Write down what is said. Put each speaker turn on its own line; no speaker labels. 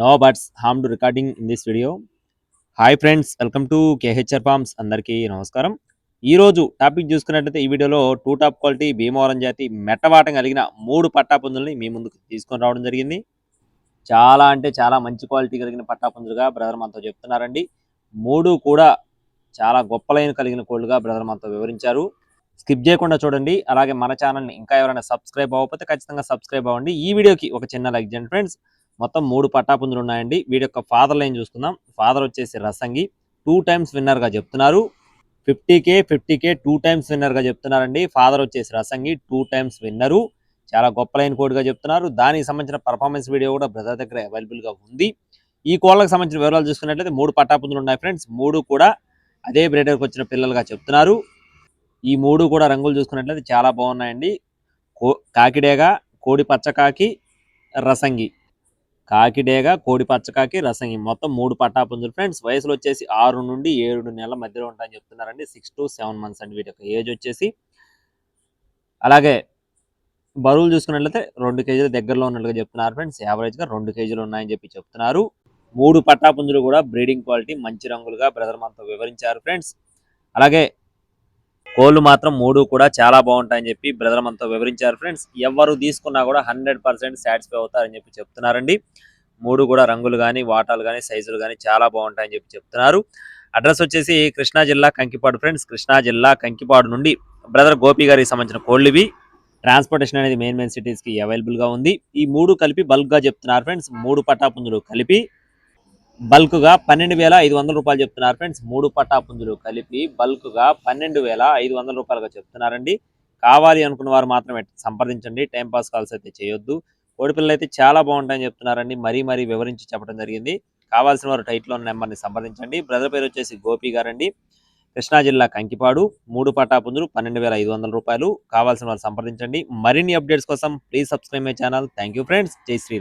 No buts ham to recording in this video hi friends welcome to KHR farms అందరికీ నమస్కారం. ఈ రోజు topic చూసుకున్నట్లయితే ఈ వీడియోలో టూ టాప్ క్వాలిటీ భీమవరం జాతి మెట్టవాటం కలిగిన మూడు పట్టాపుంజుల్ని మీ ముందుకు తీసుకొని రావడం జరిగింది. చాలా అంటే చాలా మంచి క్వాలిటీ కలిగిన పట్టాపుంజులుగా బ్రదర్ మనతో చెప్తున్నారండి. మూడు కూడా చాలా గొప్ప లైన్ కలిగిన కోళ్ళుగా బ్రదర్ మనతో వివరించారు. స్కిప్ చేయకుండా చూడండి. అలాగే మన ఛానల్ని ఇంకా ఎవరైనా సబ్స్క్రైబ్ అవ్వకపోతే ఖచ్చితంగా సబ్స్క్రైబ్ అవ్వండి. ఈ వీడియోకి ఒక చిన్న లైక్ చేయండి ఫ్రెండ్స్ మొత్తం మూడు పట్టాపుంజులు ఉన్నాయండి. వీడి యొక్క ఫాదర్ లైన్ చూసుకుందాం. ఫాదర్ వచ్చేసి రసంగి. టూ టైమ్స్ విన్నర్గా చెప్తున్నారు. Fifty K fifty K two times విన్నర్గా చెప్తున్నారండి. ఫాదర్ వచ్చేసి రసంగి టూ టైమ్స్ విన్నరు చాలా గొప్ప లైన్ కోడ్గా చెప్తున్నారు. దానికి సంబంధించిన పర్ఫార్మెన్స్ వీడియో కూడా బ్రదర్ దగ్గర అవైలబుల్గా ఉంది. ఈ కోళ్ళకి సంబంధించిన వివరాలు చూసుకున్నట్లయితే మూడు పట్టాపుంజులు ఉన్నాయి ఫ్రెండ్స్ మూడు కూడా అదే బ్రేడర్కి వచ్చిన పిల్లలుగా చెప్తున్నారు. ఈ మూడు కూడా రంగులు చూసుకున్నట్లయితే చాలా బాగున్నాయండి. కో కాకిడేగా కోడి పచ్చకాకి రసంగి. కాకిడేగ కోడి పచ్చకాకి రసంగి. మొత్తం మూడు పట్టాపుంజులు. ఫ్రెండ్స్ వయసులు వచ్చేసి ఆరు నుండి ఏడు నెలల మధ్యలో ఉంటాయని చెప్తున్నారండి. సిక్స్ టు సెవెన్ మంత్స్ అండి వీటి యొక్క ఏజ్ వచ్చేసి. అలాగే బరువులు చూసుకున్నట్లయితే రెండు కేజీల దగ్గరలో ఉన్నట్లుగా చెప్తున్నారు ఫ్రెండ్స్. యావరేజ్గా రెండు కేజీలు ఉన్నాయని చెప్పి చెప్తున్నారు. మూడు పట్టాపుంజులు కూడా బ్రీడింగ్ క్వాలిటీ మంచి రంగులుగా బ్రదర్ మనతో వివరించారు ఫ్రెండ్స్. అలాగే కోళ్ళు మాత్రం మూడు కూడా చాలా బాగుంటాయని చెప్పి బ్రదర్ మనతో వివరించారు ఫ్రెండ్స్. ఎవరు తీసుకున్నా కూడా హండ్రెడ్ పర్సెంట్ సాటిస్ఫై అవుతారని చెప్పి చెప్తున్నారండి. మూడు కూడా రంగులు కానీ వాటాలు కానీ సైజులు కానీ చాలా బాగుంటాయని చెప్పి చెప్తున్నారు. అడ్రస్ వచ్చేసి కృష్ణా జిల్లా కంకిపాడు ఫ్రెండ్స్. కృష్ణా జిల్లా కంకిపాడు నుండి బ్రదర్ గోపి గారికి సంబంధించిన కోళ్ళు ఇవి. ట్రాన్స్పోర్టేషన్ అనేది మెయిన్ మెయిన్ సిటీస్కి అవైలబుల్గా ఉంది. ఈ మూడు కలిపి బల్క్గా చెప్తున్నారు ఫ్రెండ్స్. మూడు పటాపుంజులు కలిపి బల్క్గా పన్నెండు వేల ఐదు వందల రూపాయలు చెప్తున్నారు ఫ్రెండ్స్. మూడు పటాపుంజులు కలిపి బల్క్గా పన్నెండు వేల ఐదు వందల రూపాయలుగా చెప్తున్నారండి. కావాలి అనుకున్న వారు మాత్రమే సంప్రదించండి. టైం పాస్ కాల్స్ అయితే చేయొద్దు. కోడిపిల్లలు అయితే చాలా బాగుంటాయని చెప్తున్నారండి. మరీ మరీ వివరించి చెప్పడం జరిగింది. కావాల్సిన వారు టైట్లో ఉన్న నెంబర్ని సంప్రదించండి. బ్రదర్ పేరు వచ్చేసి గోపి గారండి. కృష్ణా జిల్లా కంకిపాడు. మూడు పటాపుంజులు పన్నెండు వేల ఐదు వందల రూపాయలు. కావాల్సిన వారు సంప్రదించండి. మరిన్ని అప్డేట్స్ కోసం please subscribe my channel. Thank you friends Jai Shriram.